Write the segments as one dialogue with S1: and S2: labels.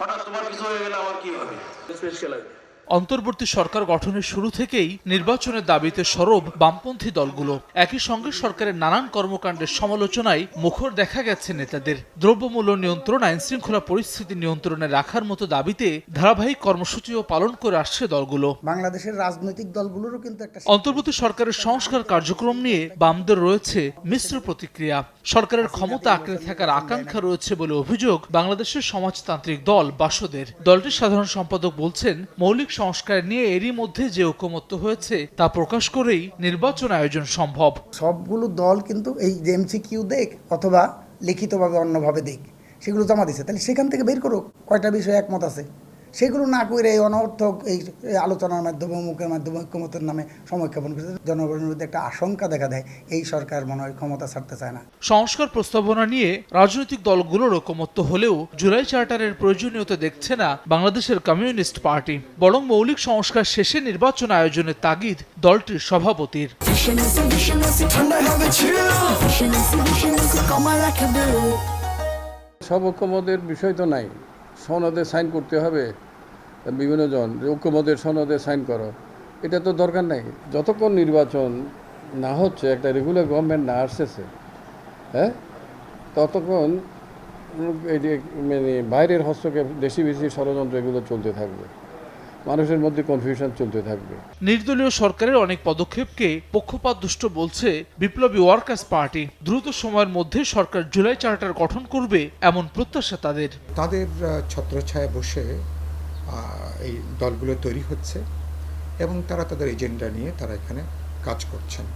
S1: হঠাৎ তোমার কিছু হয়ে গেলে আমার কি হবে?
S2: অন্তর্বর্তী সরকার গঠনের শুরু থেকেই নির্বাচনের দাবিতে সরব বামপন্থী দলগুলো। একই সঙ্গে সরকারের নানান কর্মকাণ্ডের সমালোচনায় মুখর দেখা গেছে নেতাদের। দ্রব্যমূল্য নিয়ন্ত্রণ আইন শৃঙ্খলা পরিস্থিতি নিয়ন্ত্রণে রাখার মতো দাবিতে ধারাবাহিক কর্মসূচিও পালন করে আসছে দলগুলো।
S3: বাংলাদেশের রাজনৈতিক দলগুলোরও কিন্তু একটা
S2: অন্তর্বর্তী সরকারের সংস্কার কার্যক্রম নিয়ে বামদের রয়েছে মিশ্র প্রতিক্রিয়া। সরকারের ক্ষমতা আঁকড়ে থাকার আকাঙ্ক্ষা রয়েছে বলে অভিযোগ বাংলাদেশের সমাজতান্ত্রিক দল বাসদের। দলটির সাধারণ সম্পাদক বলছেন, মৌলিক সংস্কার নিয়ে এরই মধ্যে যে ঐকমত্য হয়েছে, তা প্রকাশ করেই নির্বাচন আয়োজন সম্ভব।
S3: সবগুলো দল কিন্তু এই এমসিকিউ দেখ অথবা লিখিতভাবে অন্যভাবে দেখ, সেগুলো জমা দিছে। তাহলে সেখান থেকে বের করো, কয়টা বিষয়ে একমত আছে? সেগুলো না করে এই অনর্থক এই আলোচনার মাধ্যমে মুখের মাধ্যমে ঐক্যমতের নামে সময়ক্ষেপণ করছে। জনগণের মধ্যে একটা আশঙ্কা দেখা দেয় এই সরকার মনে হয় ক্ষমতা ছাড়তে চায় না।
S2: সংস্কার প্রস্তাবনা নিয়ে রাজনৈতিক দলগুলোর ঐকমত্য হলেও জুলাই চার্টারের প্রয়োজনীয়তা দেখছে না বাংলাদেশের কমিউনিস্ট পার্টি। বরং মৌলিক সংস্কার শেষে নির্বাচন আয়োজনের তাগিদ দলটির সভাপতির।
S4: সব ঐক্যমতের বিষয় তো নাই। সনদে সাইন করতে হবে। বিভিন্ন জন ঐক্যমতের সনদে সাইন করো। এটা তো দরকার নাই। যতক্ষণ নির্বাচন না হচ্ছে, একটা রেগুলার গভর্নমেন্ট না আসতেছে হ্যাঁ? ততক্ষণ এই যে মানে বাইরের হস্তক্ষেপ দেশি বেশি ষড়যন্ত্র এগুলো চলতে থাকবে। মানুষের মধ্যে কনফিউশন চলতে থাকবে।
S2: নির্দলীয় সরকারের অনেক পদক্ষেপকে পক্ষপাত দুষ্ট বলছে বিপ্লবী ওয়ার্কার্স পার্টি। দ্রুত সময়ের মধ্যে সরকার জুলাই চার্টার গঠন করবে এমন প্রত্যাশা তাদের।
S5: তাদের ছত্রছায়া বসে এই দলগুলো তৈরি হচ্ছে এবং তারা তাদের এজেন্ডা নিয়ে তারা এখানে কাজ করছেন।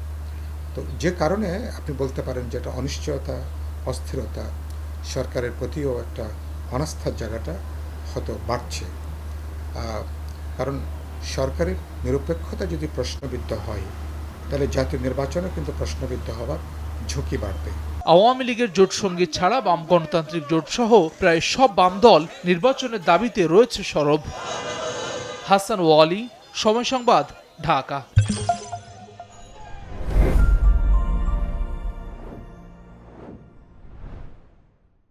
S5: তো যে কারণে আপনি বলতে পারেন যে একটা অনিশ্চয়তা অস্থিরতা সরকারের প্রতিও একটা অনাস্থার জায়গাটা হয়তো বাড়ছে। কারণ সরকারের নিরপেক্ষতা যদি প্রশ্নবিদ্ধ হয়, তাহলে জাতীয় নির্বাচনে কিন্তু প্রশ্নবিদ্ধ হওয়ার ঝুঁকি বাড়বে।
S2: আওয়ামী লীগের জোট সঙ্গী ছাড়া বাম গণতান্ত্রিক জোট সহ প্রায় সব বাম দল নির্বাচনের দাবিতে রয়েছে সরব। হাসান ওয়ালি, সময় সংবাদ, ঢাকা।